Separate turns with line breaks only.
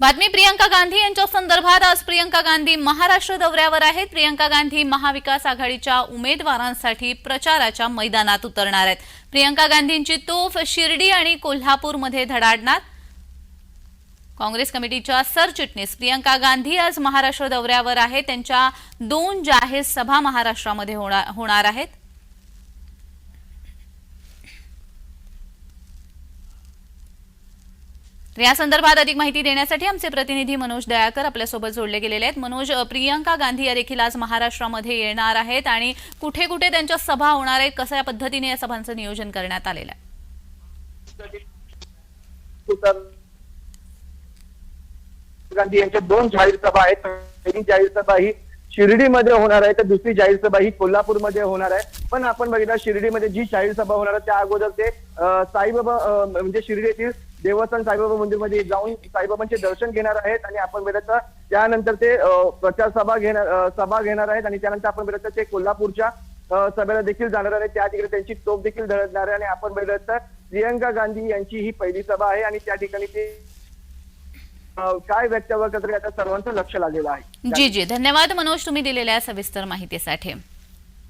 बातमी प्रियंका गांधी यांच्या संदर्भात आज प्रियंका गांधी महाराष्ट्र दौऱ्यावर आहेत. प्रियंका गांधी महाविकास आघाडीच्या उमेदवारांसाठी प्रचाराच्या मैदानात उतरणार आहेत. प्रियंका गांधींची तोफ शिर्डी आणि कोल्हापूरमध्ये धडाडणार. काँग्रेस कमिटीच्या सरचिटणीस प्रियंका गांधी आज महाराष्ट्र दौऱ्यावर आहेत. त्यांच्या दोन जाहीर सभा महाराष्ट्रामध्ये होणार होणार आहेत. तर या संदर्भात अधिक माहिती देण्यासाठी आमचे प्रतिनिधी मनोज दयाकर आपल्यासोबत जोडले गेलेले आहेत. मनोज प्रियंका गांधी या देखील आज महाराष्ट्रामध्ये येणार आहेत आणि कुठे कुठे त्यांच्या सभा होणार आहेत? कशा पद्धतीने या सभांचं नियोजन करण्यात आलेलं आहे?
गांधी यांच्या दोन जाहीर सभा आहेत. पहिली जाहीर सभा ही शिर्डीमध्ये होणार आहे तर दुसरी जाहीर सभा ही कोल्हापूरमध्ये होणार आहे. पण आपण बघितलं शिर्डीमध्ये जी जाहीर सभा होणार आहे त्या अगोदर ते साईबाबा म्हणजे शिर्डी येथील देवस्थान साईबाबा मंदिरमध्ये जाऊन साईबाबांचे दर्शन घेणार आहेत आणि आपण बघितलं त्यानंतर ते प्रचार सभा घेणार सभा घेणार आहेत आणि त्यानंतर आपण बघितलं ते कोल्हापूरच्या सभेला देखील जाणार आहे त्या ठिकाणी त्यांची तोफ देखील धडकणार आहे आणि आपण बघितलं तर प्रियंका गांधी यांची ही पहिली सभा आहे आणि त्या ठिकाणी ते काय व्यक्तव्य करतात याचं सर्वांचं लक्ष लागलेलं आहे.
जी जी. धन्यवाद मनोज तुम्ही दिलेल्या सविस्तर माहितीसाठी.